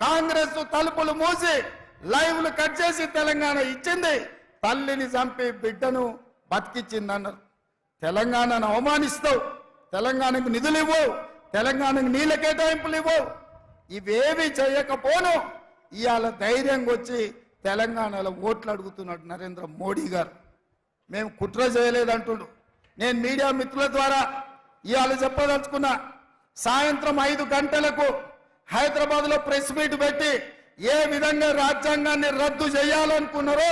కాంగ్రెస్ తలుపులు మూసి లైవ్లు కట్ చేసి తెలంగాణ ఇచ్చింది. తల్లిని చంపి బిడ్డను బతికిచ్చింది అన్నారు తెలంగాణను అవమానిస్తావు తెలంగాణకు నిధులు ఇవ్వవు తెలంగాణకు నీళ్ళ కేటాయింపులు ఇవ్వవు ఇవేవి చేయకపోను. ఇవాళ ధైర్యంగా వచ్చి తెలంగాణలో ఓట్లు అడుగుతున్నాడు నరేంద్ర మోడీ గారు. మేము కుట్ర చేయలేదంటుడు. నేను మీడియా మిత్రుల ద్వారా ఇవాళ చెప్పదలుచుకున్నా సాయంత్రం ఐదు గంటలకు హైదరాబాద్లో ప్రెస్ మీట్ పెట్టి ఏ విధంగా రాజ్యాంగాన్ని రద్దు చేయాలనుకున్నారో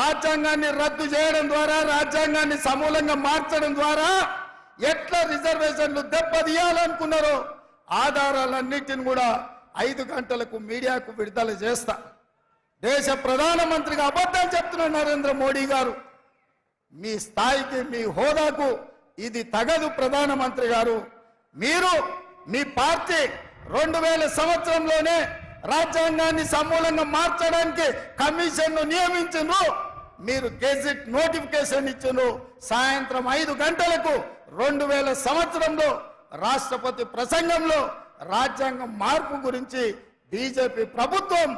రాజ్యాంగాన్ని రద్దు చేయడం ద్వారా రాజ్యాంగాన్ని సమూలంగా మార్చడం ద్వారా ఎట్లా రిజర్వేషన్లు దెబ్బతీయాలనుకున్నారో ఆధారాలన్నిటిని కూడా ఐదు గంటలకు మీడియాకు విడుదల చేస్తా. దేశ ప్రధానమంత్రిగా అబద్ధం చెప్తున్న నరేంద్ర మోడీ గారు. మీ స్థాయికి మీ హోదాకు ఇది తగదు ప్రధానమంత్రి గారు. మీరు మీ పార్టీ రెండు వేల సంవత్సరంలోనే రాజ్యాంగాన్ని సమూలంగా మార్చడానికి కమిషన్ను నియమించను. మీరు గెజిట్ నోటిఫికేషన్ ఇచ్చును. సాయంత్రం ఐదు గంటలకు రెండు వేల సంవత్సరంలో రాష్ట్రపతి ప్రసంగంలో రాజ్యాంగం మార్పు గురించి బీజేపీ ప్రభుత్వం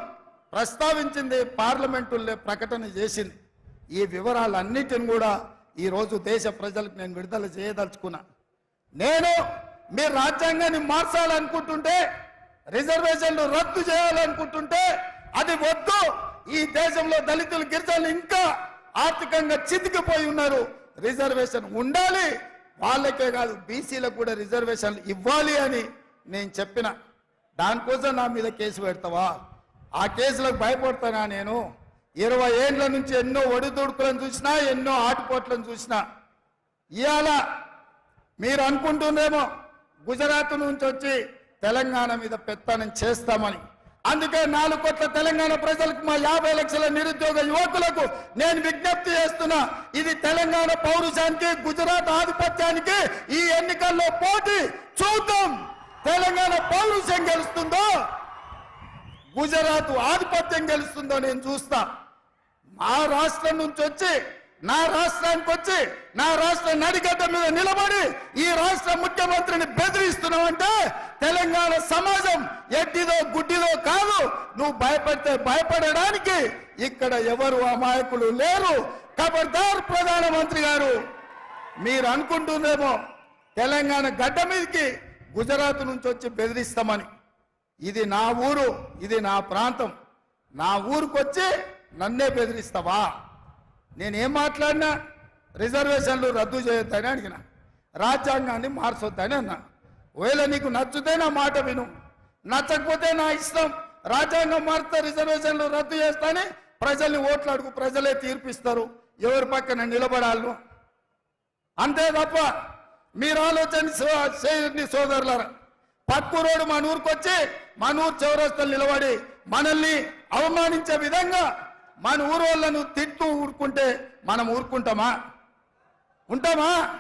ప్రస్తావించింది పార్లమెంటుల్లో ప్రకటన చేసింది. ఈ వివరాలన్నిటిని కూడా ఈరోజు దేశ ప్రజలకు నేను విడుదల చేయదలుచుకున్నా. నేను మీరు రాజ్యాంగాన్ని మార్చాలనుకుంటుంటే రిజర్వేషన్లు రద్దు చేయాలనుకుంటుంటే అది వద్దు. ఈ దేశంలో దళితులు గిరిజనులు ఇంకా ఆర్థికంగా చితికిపోయి ఉన్నారు. రిజర్వేషన్ ఉండాలి. వాళ్ళకే కాదు బీసీలకు కూడా రిజర్వేషన్లు ఇవ్వాలి అని నేను చెప్పిన. దానికోసం నా మీద కేసు పెడతావా? ఆ కేసులకు భయపడతానా నేను? ఇరవై ఏండ్ల నుంచి ఎన్నో ఒడిదుడుకులను చూసినా ఎన్నో ఆటుపోట్లను చూసినా. ఇవాళ మీరు అనుకుంటుందేమో గుజరాత్ నుంచి వచ్చి తెలంగాణ మీద పెత్తనం చేస్తామని. అందుకే నాలుగు కోట్ల తెలంగాణ ప్రజలకు మా యాభై లక్షల నిరుద్యోగ యువకులకు నేను విజ్ఞప్తి చేస్తున్నా ఇది తెలంగాణ పౌరుషానికి గుజరాత్ ఆధిపత్యానికి ఈ ఎన్నికల్లో పోటీ చూద్దాం. తెలంగాణ పౌరుషం గెలుస్తుందో గుజరాత్ ఆధిపత్యం గెలుస్తుందో నేను చూస్తా. మా రాష్ట్రం నుంచి వచ్చి నా రాష్ట్రానికి వచ్చి నా రాష్ట్ర నడిగడ్డ మీద నిలబడి ఈ రాష్ట్ర ముఖ్యమంత్రిని బెదిరిస్తున్నావంటే తెలంగాణ సమాజం ఎడ్డిదో గుడ్డిదో కాదు. నువ్వు భయపడితే భయపడడానికి ఇక్కడ ఎవరు అమాయకులు లేరు. ఖబర్దార్ ప్రధానమంత్రి గారు మీరు అనుకుంటుందేమో తెలంగాణ గడ్డ మీదకి గుజరాత్ నుంచి వచ్చి బెదిరిస్తామని. ఇది నా ఊరు ఇది నా ప్రాంతం. నా ఊరుకొచ్చి నన్నే బెదిరిస్తావా? నేనేం మాట్లాడినా రిజర్వేషన్లు రద్దు చేయొద్దని అడిగిన. రాజ్యాంగాన్ని మార్చొద్దని అన్నా. ఒకవేళ నీకు నచ్చితే నా మాట విను. నచ్చకపోతే నా ఇష్టం. రాజ్యాంగం మారితే రిజర్వేషన్లు రద్దు చేస్తాని ప్రజల్ని ఓట్లు అడుగు ప్రజలే తీర్పిస్తారు. ఎవరి పక్కన నిలబడాలను అంతే తప్ప మీరు ఆలోచన చేయండి సోదరులారా రోడ్డు మన ఊరికొచ్చి మన ఊరు చౌరస్తలు నిలబడి మనల్ని అవమానించే విధంగా మన ఊరోళ్ళను వాళ్ళను తిట్టు ఊరుకుంటే మనం ఊరుకుంటామా? ఉంటామా?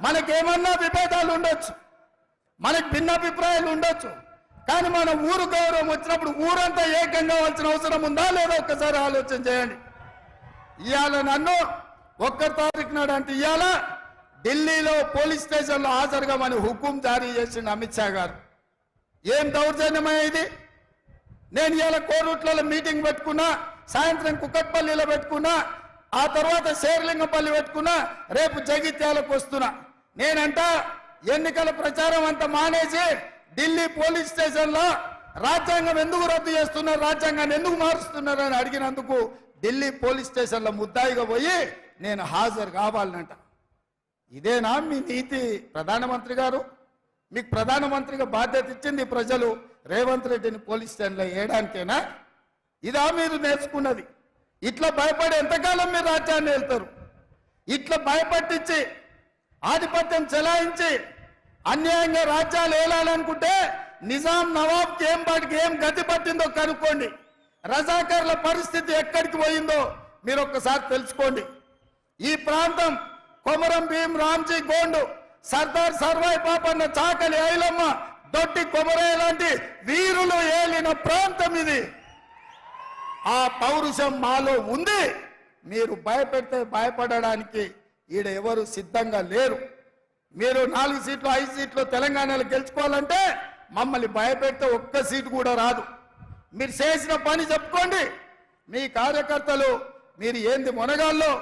మనకేమన్నా విభేదాలు ఉండొచ్చు. మనకి భిన్నాభిప్రాయాలు ఉండొచ్చు. కానీ మన ఊరు గౌరవం వచ్చినప్పుడు ఊరంతా ఏకంగా కావాల్సిన అవసరం ఉందా లేదా ఒక్కసారి ఆలోచన చేయండి. ఇవాళ నన్ను ఒక్క తారీఖు నాడు అంటే ఇవాళ ఢిల్లీలో పోలీస్ స్టేషన్లో హాజరుగామని హుకుం జారీ చేసిండు అమిత్ షా గారు. ఏం దౌర్జన్యమా ఇది? నేను ఇవాళ కోరుట్లలో మీటింగ్ పెట్టుకున్నా సాయంత్రం కుక్కట్పల్లిలో పెట్టుకున్నా ఆ తర్వాత శేర్లింగపల్లి పెట్టుకున్నా రేపు జగిత్యాలకు వస్తున్నా. నేనంట ఎన్నికల ప్రచారం అంతా మానేసి ఢిల్లీ పోలీస్ స్టేషన్లో రాజ్యాంగం ఎందుకు రద్దు చేస్తున్నారు రాజ్యాంగాన్ని ఎందుకు మారుస్తున్నారు అని అడిగినందుకు ఢిల్లీ పోలీస్ స్టేషన్లో ముద్దాయిగా పోయి నేను హాజరు కావాలనంట ఇదేనా మీ నీతి? ప్రధానమంత్రి గారు మీకు ప్రధానమంత్రిగా బాధ్యత ఇచ్చింది ప్రజలు. రేవంత్ రెడ్డిని పోలీస్ స్టేషన్లో వేయడానికేనా? ఇదా మీరు నేర్చుకున్నది. ఇట్లా భయపడి ఎంతకాలం మీరు రాజ్యాన్ని వెళ్తారు ఇట్లా భయపట్టించి ఆధిపత్యం చెలాయించి అన్యాయంగా రాజ్యాలు ఏలాలనుకుంటే నిజాం నవాబ్కి ఏం పాటికి ఏం గతి పట్టిందో కనుక్కోండి. రజాకర్ల పరిస్థితి ఎక్కడికి పోయిందో మీరు ఒక్కసారి తెలుసుకోండి. ఈ ప్రాంతం కొమరం భీం రామ్జీ గోండు సర్దార్ సర్వాయి పాపన్న చాకలి ఐలమ్మ దొడ్డి కొమరయ్య లాంటి వీరులు ఏలిన ప్రాంతం ఇది. ఆ పౌరుషం మాలో ఉంది. మీరు భయపెడితే భయపడడానికి ఈడ ఎవరు సిద్ధంగా లేరు. మీరు నాలుగు సీట్లు ఐదు సీట్లు తెలంగాణలో గెలుచుకోవాలంటే మమ్మల్ని భయపెడితే ఒక్క సీటు కూడా రాదు. మీరు చేసిన పని చెప్పుకోండి. మీ కార్యకర్తలు మీరు ఏంది మునగాల్లో